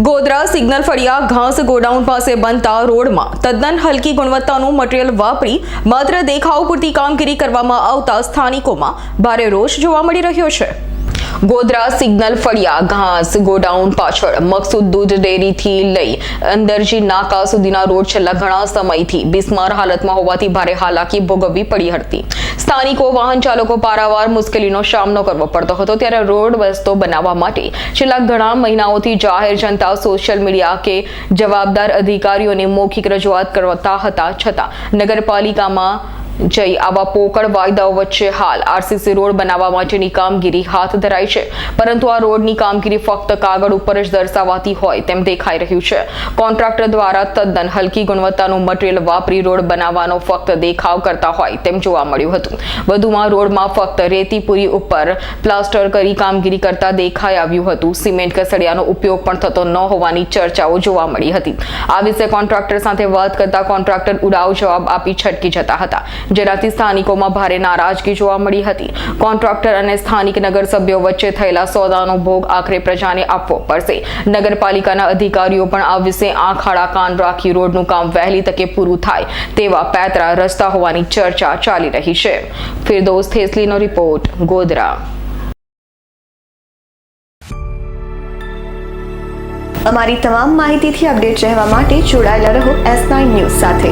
Godhra signal ફળિયા ઘાસ godown પાસે બનતા રોડમાં તદ્દન હલકી ગુણવત્તાનું મટીરીયલ વાપરી માત્ર દેખાવ પૂરતી કામગીરી કરવામાં આવતા સ્થાનિકોમાં ભારે રોષ જોવા મળી રહ્યો છે. ગોધરા સિગ્નલ ફળિયા, ઘાસ, ગોડાઉન પાછળ મકસૂદ દૂધ ડેરીથી લઈ અંદરજી નાકા સુધીના રોડ છેલ્લા ઘણા સમયથી બિસ્માર હાલતમાં હોવાથી ભારે હાલાકી ભોગવવી પડી હતી. સ્થાનિકો વાહન ચાલકો પારાવાર મુશ્કેલીનો સામનો કરવો પડતો હતો ત્યારે રોડ રસ્તો બનાવવા માટે છેલ્લા ઘણા મહિનાઓથી જાહેર જનતા સોશિયલ મીડિયા કે જવાબદાર અધિકારીઓને મૌખિક રજૂઆત કરતા હતા છતાં નગરપાલિકામાં જઈ આવા પોકળ વાયદાઓ વચ્ચે હાલ આરસીસી રોડ બનાવવા માટેની કામગીરી હાથ ધરાઈ છે. પરંતુ આ રોડની કામગીરી ફક્ત કાગળ ઉપર જ દર્શાવાતી હોય તેમ દેખાઈ રહ્યું છે. કોન્ટ્રાક્ટર દ્વારા તદ્દન હલકી ગુણવત્તાનું મટીરીયલ વાપરી રોડ બનાવવાનો ફક્ત દેખાવ કરતા હોય તેમ જોવા મળ્યું હતું. વધુમાં રોડમાં ફક્ત રેતીપુરી ઉપર પ્લાસ્ટર કરી કામગીરી કરતા દેખાઈ આવ્યું હતું. સિમેન્ટ કસડિયાનો ઉપયોગ પણ થતો ન હોવાની ચર્ચાઓ જોવા મળી હતી. આ વિશે કોન્ટ્રાક્ટર સાથે વાત કરતા કોન્ટ્રાક્ટર ઉડાવ જવાબ આપી છટકી જતા હતા. જેનાથી સ્થાનિકોમાં ભારે નારાજગી જોવા મળી હતી. કોન્ટ્રાક્ટર અને સ્થાનિક નગરસભ્યો વચ્ચે થયેલા સોદાનો ભોગ આખરે પ્રજાને આપવો પડશે. નગરપાલિકાના અધિકારીઓ પણ આ વિશે આંખ કાન રાખી રોડનું કામ વહેલી તકે પૂરું થાય તેવા પેતરા રસ્તા હોવાની ચર્ચા ચાલી રહી છે. ફિરદોસ થેસલીનો રિપોર્ટ, ગોધરા. અમારી તમામ માહિતીથી અપડેટ રહેવા માટે જોડાયેલા રહો એસ નાઇન ન્યૂઝ સાથે.